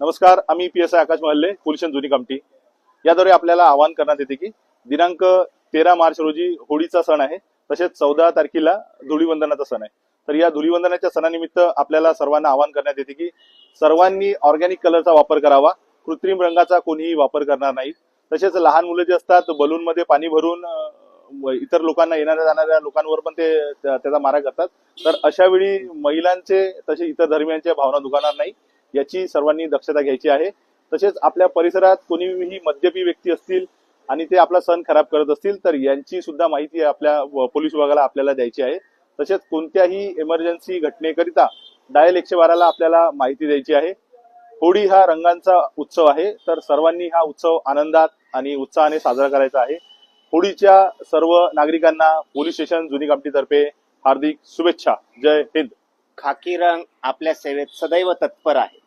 नमस्कार आम्ही P S I Akash Mahalle pollution जुनी कामठी याद्वारे आपल्याला आवाहन करण्यात येते की दिनांक तेरा मार्च रोजी होळीचा सण आहे तसेच चौदा तारखेला धुळीवंदनाचा सण आहे. तर या धुळीवंदनाच्या सणानिमित्त आपल्याला सर्वांना आवाहन करण्यात येते की सर्वांनी ऑर्गॅनिक कलरचा वापर करावा कृत्रिम रंगाचा कोणीही वापर करणार नाही. तसेच लहान मुलं जे असतात बलूनमध्ये पाणी भरून इतर लोकांना येणाऱ्या जाणाऱ्या लोकांवर पण ते त्याचा मारा करतात. तर अशा वेळी महिलांचे तसे इतर धर्मियांच्या भावना दुखणार नाही. याची सर्वांनी दक्षता घ्यायची आहे. तसेच आपल्या परिसरात कोणीही मद्यपी व्यक्ती असतील आणि ते आपला सण खराब करत असतील तर यांची सुद्धा माहिती आपल्या व- पोलीस विभागाला आपल्याला द्यायची आहे. तसेच कोणत्याही इमर्जन्सी घटनेकरिता डायल एकशे बाराला आपल्याला माहिती द्यायची आहे. होळी हा रंगांचा उत्सव आहे तर सर्वांनी हा उत्सव आनंदात आणि उत्साहाने साजरा करायचा आहे. होळीच्या सर्व नागरिकांना पोलीस स्टेशन जुनी कामटीतर्फे हार्दिक शुभेच्छा. जय हिंद. खाकी रंग आपल्या सेवेत सदैव तत्पर आहे.